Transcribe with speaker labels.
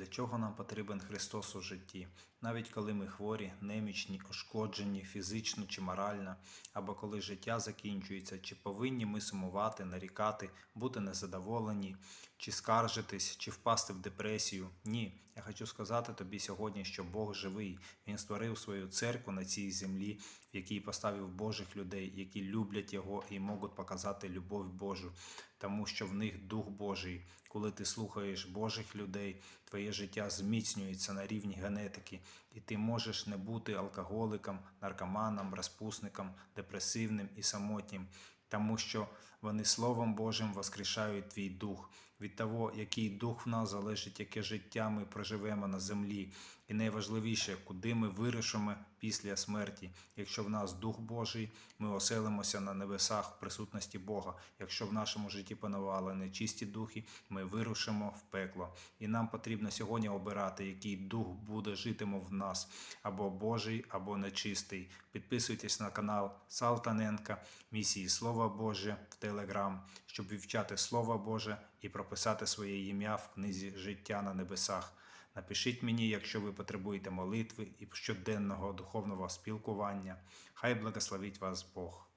Speaker 1: Для чого нам потрібен Христос у житті? Навіть коли ми хворі, немічні, ушкоджені фізично чи морально, або коли життя закінчується, чи повинні ми сумувати, нарікати, бути незадоволені, чи скаржитись, чи впасти в депресію? Ні. Я хочу сказати тобі сьогодні, що Бог живий. Він створив свою церкву на цій землі, в якій поставив Божих людей, які люблять Його і можуть показати любов Божу, тому що в них Дух Божий. Коли ти слухаєш Божих людей, твоє життя зміцнюється на рівні генетики, і ти можеш не бути алкоголиком, наркоманом, розпусником, депресивним і самотнім, тому що вони Словом Божим воскрешають твій дух. Від того, який дух в нас залежить, яке життя ми проживемо на землі. І найважливіше, куди ми вирушимо після смерті. Якщо в нас Дух Божий, ми оселимося на небесах в присутності Бога. Якщо в нашому житті панували нечисті духи, ми вирушимо в пекло. І нам потрібно сьогодні обирати, який дух буде житиме в нас, або Божий, або нечистий. Підписуйтесь на канал Салтаненка, місії Слова Боже в Телеграм, щоб вивчати Слово Боже і прописати своє ім'я в книзі Життя на небесах. Напишіть мені, якщо ви потребуєте молитви і щоденного духовного спілкування. Хай благословить вас Бог.